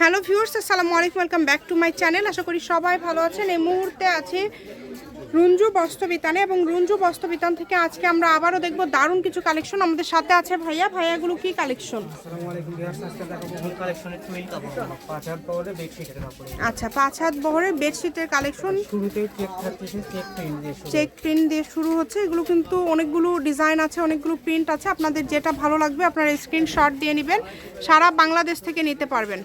Hello viewers আসসালামু আলাইকুম welcome back to my channel. আশা করি সবাই ভালো আছেন। এই মুহূর্তে আছি রুঞ্জু বস্ত্রবিতানে এবং রুঞ্জু বস্ত্রবিতান থেকে আজকে আমরা আবারও দেখব দারুণ কিছু কালেকশন আমাদের সাথে আছে। ভাইয়া ভাইয়াগুলো কি কালেকশন? আচ্ছা পাঁচ হাত বহরের বেডশিটের কালেকশন? শুরু। চেক প্রিন্ট দিয়ে শুরু হচ্ছে। এগুলো কিন্তু অনেকগুলো ডিজাইন আছে অনেকগুলো প্রিন্ট আছে। আপনাদের যেটা ভালো লাগবে আপনারা স্ক্রিনশট দিয়ে নেবেন। সারা বাংলাদেশ থেকে নিতে পারবেন।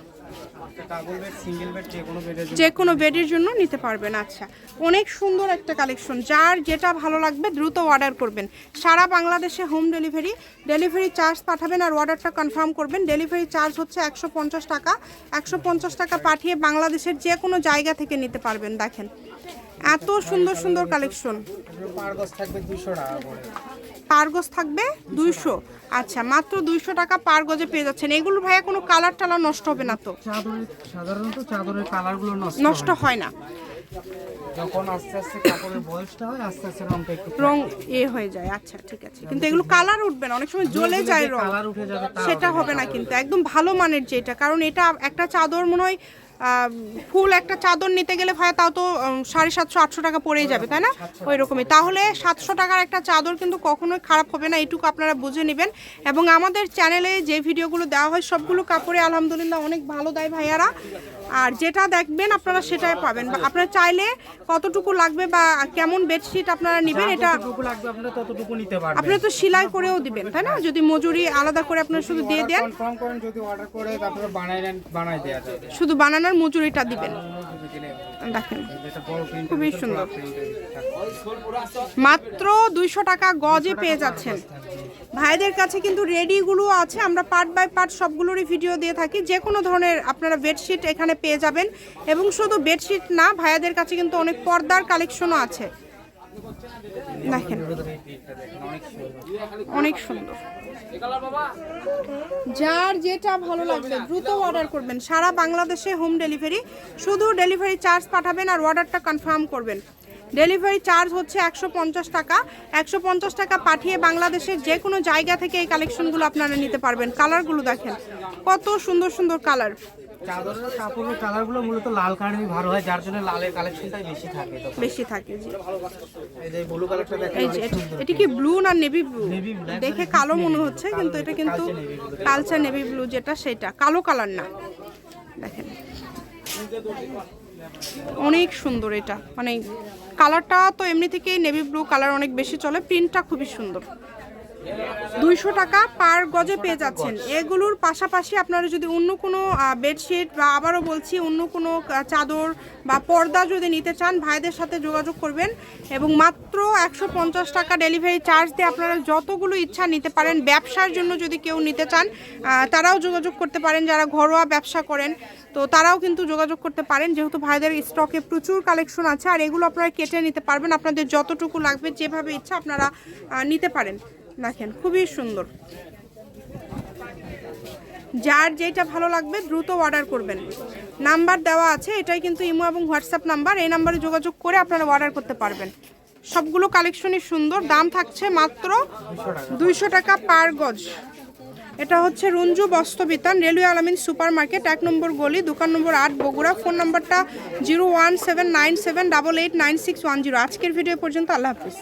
যে কোনো বেডের জন্য। নিতে পারবেন আচ্ছা। অনেক সুন্দর একটা কালেকশন যার যেটা ভালো লাগবে দ্রুত অর্ডার করবেন। সারা বাংলাদেশে হোম ডেলিভারি ডেলিভারি চার্জ পাঠাবেন আর অর্ডারটা কনফার্ম করবেন। ডেলিভারি চার্জ হচ্ছে একশো পঞ্চাশ টাকা। একশো পঞ্চাশ টাকা পাঠিয়ে বাংলাদেশের যে কোনো জায়গা থেকে নিতে পারবেন, দেখেন। এত সুন্দর সুন্দর কালেকশন পার গজ থাকবে দুইশো। আচ্ছা মাত্র দুইশো টাকা পার গজে পেয়ে যাচ্ছেন। এগুলো ভাইয়া কোনো কালার টালার নষ্ট হবে না তো? সাধারণত চাদরের কালারগুলো নষ্ট নষ্ট হয় না। যখন আস্তে আস্তে কাপড়ের বয়সটা হয় আস্তে আস্তে রংটা একটু রং এ হয়ে যায়। আচ্ছা ঠিক আছে। কিন্তু এগুলো কালার উঠবে না। অনেক সময় জ্বলে যায় রং। কালার উঠে যাবে সেটা হবে না কিন্তু। একদম ভালো মানের যেটা। কারণ এটা একটা চাদর মনে হয় ফুল একটা চাদর নিতে গেলে ভাই তাও তো সাড়ে সাতশো, আটশো টাকা পড়েই যাবে, তাই না? ওই রকমই তাহলে সাতশো টাকার একটা চাদর কিন্তু কখনোই খারাপ হবে না এটুকু আপনারা বুঝে নেবেন। এবং আমাদের চ্যানেলে যে ভিডিওগুলো দেওয়া হয়, সবগুলো কাপড়ে আলহামদুলিল্লাহ অনেক ভালো দেয় ভাইয়ারা। আর যেটা দেখবেন আপনারা সেটাই পাবেন। বা আপনারা চাইলে কতটুকু লাগবে বা কেমন বেডশিট আপনারা নেবেন এটা আপনারা ততটুকু নিতে পারবেন। আপনারা তো সেলাই করেও দিবেন তাই না? যদি মজুরি আলাদা করে আপনারা শুধু দিয়ে দেন। কনফার্ম করেন যদি অর্ডার করে তারপরে বানাই নেন বানাই দেওয়া যাবে। শুধু বানানোর মজুরিটা দিবেন। দেখেন খুবই সুন্দর। মাত্র দুইশো টাকা গজে পেয়ে যাচ্ছেন। ভাইদের কাছে কিন্তু রেডিগুলো আছে আমরা পার্ট বাই পার্ট সবগুলোরই ভিডিও দিয়ে থাকি। যে কোনো ধরনের আপনারা বেডশিট এখানে পেয়ে যাবেন এবং শুধু বেডশিট না, ভাইয়াদের কাছে কিন্তু অনেক পর্দার কালেকশনও আছে। দেখেন। অনেক সুন্দর। যার যেটা ভালো লাগবে, দ্রুত অর্ডার করবেন। সারা বাংলাদেশে হোম ডেলিভারি শুধু ডেলিভারি চার্জ পাঠাবেন আর অর্ডারটা কনফার্ম করবেন। ডেলিভারি চার্জ হচ্ছে একশো পঞ্চাশ টাকা। একশো পঞ্চাশ টাকা পাঠিয়ে বাংলাদেশের যে কোনো জায়গা থেকে এই কালেকশনগুলো আপনারা নিতে পারবেন। কালারগুলো দেখেন। কত সুন্দর সুন্দর কালার চাদরের কাপড়ের কালারগুলো মূলত লাল কালারই ভালো হয় যার জন্য লালের কালেকশনটাই বেশি থাকে বেশি থাকে জি। এই যে ব্লু কালারটা দেখেন এটা- কি ব্লু না নেভি ব্লু দেখে কালো মনে হচ্ছে কিন্তু এটা কিন্তু কালচে navy blue। কালচা নেভি ব্লু যেটা সেটা। কালো কালার না। দেখেন। অনেক সুন্দর এটা। মানে কালারটা তো এমনি থেকেই নেভি ব্লু কালার অনেক বেশি চলে প্রিন্টটা খুবই সুন্দর। দুইশো টাকা পার গজে পেয়ে যাচ্ছেন। এগুলোর পাশাপাশি আপনারা যদি অন্য কোনো বেডশিট বা আবারও বলছি অন্য কোনো চাদর বা পর্দা যদি নিতে চান, ভাইদের সাথে যোগাযোগ করবেন এবং মাত্র একশো পঞ্চাশ টাকা ডেলিভারি চার্জ দিয়ে আপনারা যতগুলো ইচ্ছা নিতে পারেন, ব্যবসার জন্য যদি কেউ নিতে চান তারাও যোগাযোগ করতে পারেন, যারা ঘরোয়া ব্যবসা করেন, তো তারাও কিন্তু যোগাযোগ করতে পারেন, যেহেতু ভাইদের স্টকে প্রচুর কালেকশন আছে আর এগুলো আপনারা কেটে নিতে পারবেন। আপনাদের যতটুকু লাগবে, যেভাবে ইচ্ছা আপনারা নিতে পারেন। দেখেন, খুবই সুন্দর। যার যেটা ভালো লাগবে দ্রুত অর্ডার করবেন। নাম্বার দেওয়া আছে, এটাই কিন্তু ইমো এবং হোয়াটসঅ্যাপ নাম্বার। এই নাম্বারে যোগাযোগ করে আপনারা অর্ডার করতে পারবেন। সবগুলো কালেকশনই সুন্দর, দাম থাকছে মাত্র দুইশো টাকা পার গজ। এটা হচ্ছে Ranju Bastrabitan, railway Alamin super market এক নম্বর গলি, দোকান নম্বর আট, বগুড়া। ফোন নাম্বারটা zero one seven nine seven double eight nine six one zero. আজকের ভিডিও পর্যন্ত, আল্লাহ হাফিজ।